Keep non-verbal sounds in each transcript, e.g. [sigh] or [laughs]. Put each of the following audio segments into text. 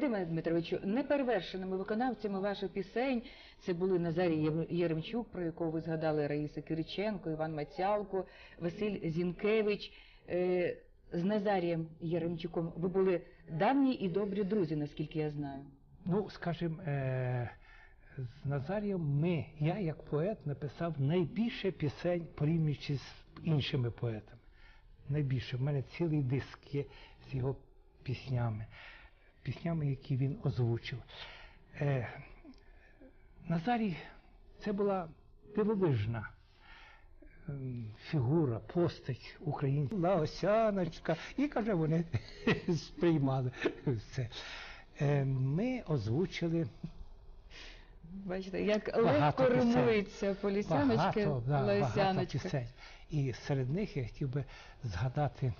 Вадиме Дмитровичу, неперевершеними виконавцями ваших пісень це були Назарій Єремчук, про якого ви згадали Раїса Кириченко, Іван Мацялко, Василь Зінкевич. Е, З Назарієм Єремчуком ви були давні і добрі друзі, наскільки я знаю. Ну, скажімо, е, з Назарієм ми, я як поет, написав найбільше пісень, порівнюючи з іншими поетами. Найбільше. В мене цілий диск є з його піснями, піснями, які він озвучив. Е, Назарій це була дивовижна ем, фігура, постать українська, Лаосяночка, і каже, вони [laughs] сприймали все. Е, Ми озвучили Бачите, як легко римується полісяночки, пісень. І серед них я хотів би згадати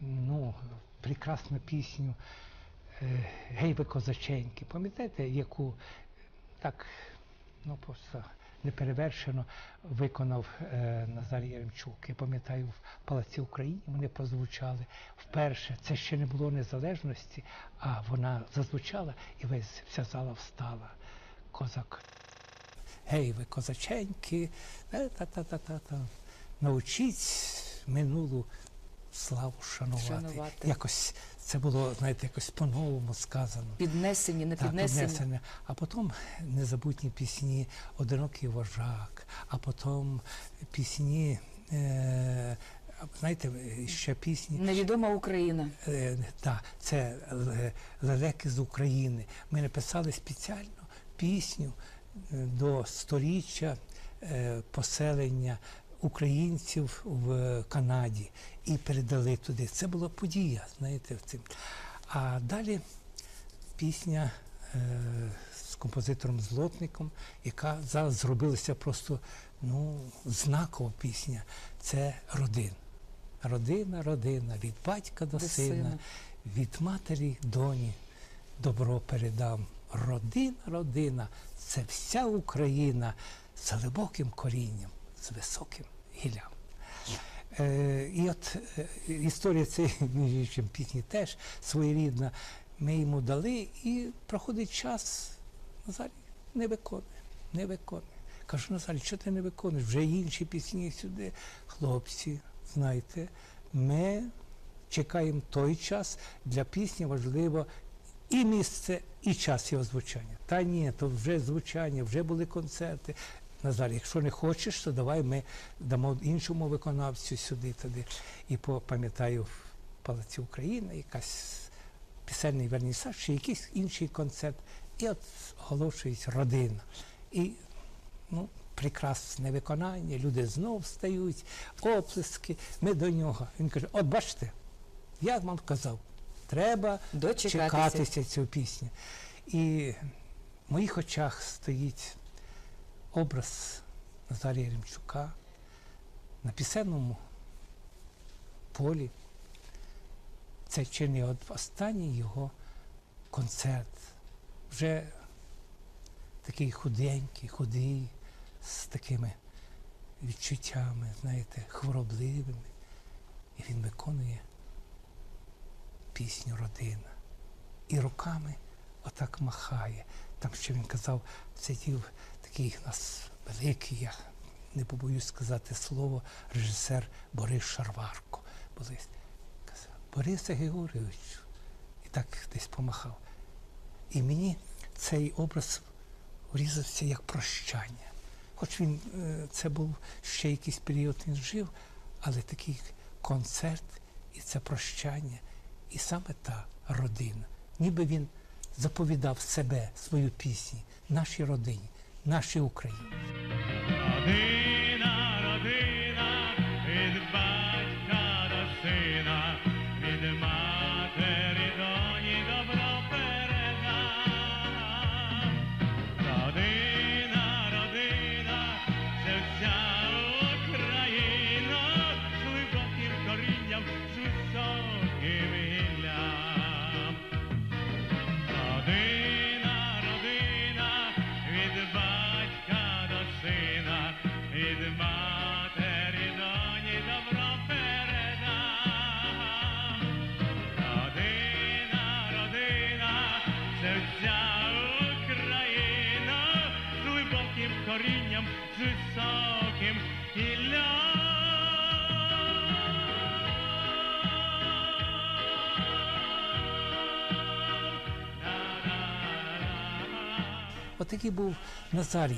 ну, прекрасну пісню е, Гей ви козаченьки. Пам'ятаєте, яку так ну, просто неперевершено виконав е, Назарій Яремчук. Я пам'ятаю, в Палаці Україні вони прозвучали вперше. Це ще не було незалежності, а вона зазвучала і весь вся зала встала. Козак Гей, ви козаченьки, е, та-та-та-та-та. Научіть минулу славу шанувати. Шанувати. Якось це було, знаєте, якось по-новому сказано. Піднесені, не Так, піднесені. А потім незабутні пісні Одинокий вожак, а потім пісні, е, знаєте, ще пісні. Невідома Україна. Е, да, це е, лелеки з України. Ми написали спеціально пісню е, до сторіччя е, поселення українців в Канаді і передали туди. Це була подія, знаєте, в цим. А далі пісня е, з композитором Злотником, яка зараз зробилася просто ну, знакова пісня. Це родин. Родина, родина, від батька до До сина, сина. від матері доні добро передам. Родина, родина, це вся Україна з глибоким корінням, з високим гіллям. Е, і от е, історія цієї [laughs] між пісні теж своєрідна. Ми йому дали, і проходить час, Назарій не виконує, не виконує. Кажу, Назарій, що ти не виконуєш? Вже інші пісні сюди. Хлопці, знаєте, ми чекаємо той час. Для пісні важливо і місце, і час його звучання. Та ні, то вже звучання, вже були концерти. Назар, якщо не хочеш, то давай ми дамо іншому виконавцю сюди, туди. І пам'ятаю, в Палаці України якась пісенний вернісаж чи якийсь інший концерт. І от оголошують родина. І ну, прекрасне виконання, люди знов встають, оплески. Ми до нього. Він каже: от бачите, я вам казав, треба Дочекатися. чекатися цю пісню. І в моїх очах стоїть образ Назарія Ремчука на пісенному полі. Це чи не останній його концерт. Вже такий худенький, худий, з такими відчуттями, знаєте, хворобливими. І він виконує пісню Родина. І руками отак махає. Там ще він казав, сидів такий у нас великий, я не побоюсь сказати слово, режисер Борис Шарварко. Борис казав, Георгійовичу, і так десь помахав. І мені цей образ врізався як прощання. Хоч він е, це був ще якийсь період він жив, але такий концерт і це прощання, і саме та родина. Ніби він заповідав себе, свою пісню, нашій родині, нашій Україні. ця Україна з глибоким корінням, з високим гіллям. Отакий був Назарій.